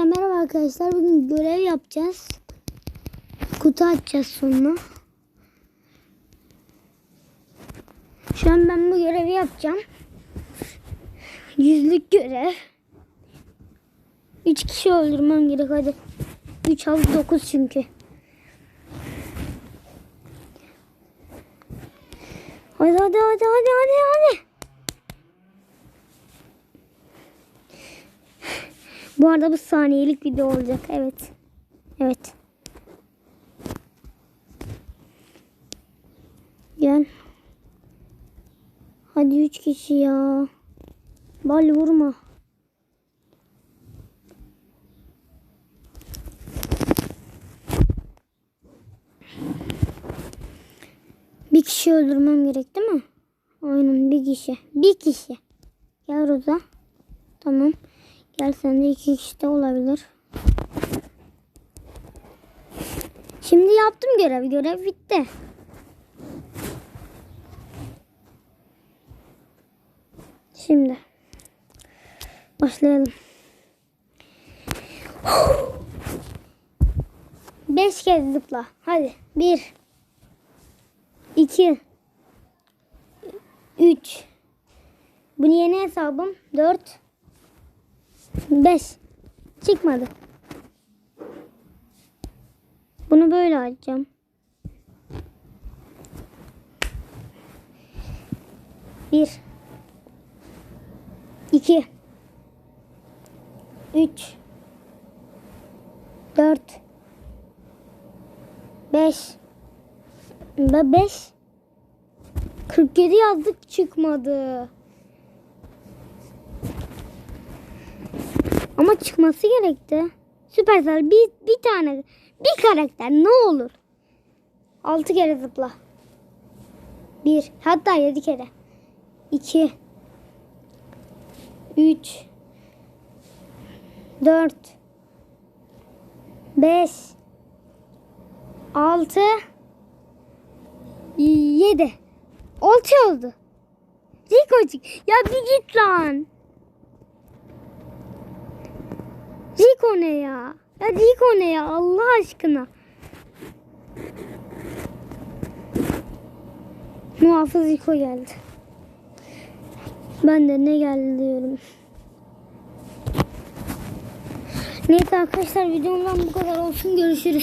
Yeniden merhaba arkadaşlar. Bugün görev yapacağız. Kutu açacağız sonra. Şu an ben bu görevi yapacağım. Yüzlük görev. 3 kişi öldürmem gerek hadi. 3 az 9 çünkü. Hadi hadi hadi hadi hadi hadi. Bu arada bu saniyelik video olacak. Evet. Evet. Gel. Hadi üç kişi ya. Bal vurma. Bir kişi öldürmem gerek değil mi? Aynen bir kişi. Bir kişi. Gel Roza. Tamam. Gel sen de iki kişi de olabilir. Şimdi yaptım görev. Görev bitti. Şimdi başlayalım. Beş kez zıpla. Hadi. Bir. iki, Üç. Bunu yeni hesabım. Dört. Beş. Çıkmadı. Bunu böyle açacağım. Bir. iki, Üç. Dört. Beş. Beş. 47 yazdık çıkmadı. Ama çıkması gerekti. Süpersel bir, bir tane bir karakter ne olur. 6 kere zıpla. 1 hatta 7 kere. 2 3 4 5 6 7 6 oldu. Riko'cuk ya bir git lan. Rico ne ya? Ya Rico ne ya Allah aşkına? Muhafız Rico geldi. Ben de ne geldi diyorum. Neyse arkadaşlar videomdan bu kadar olsun. Görüşürüz.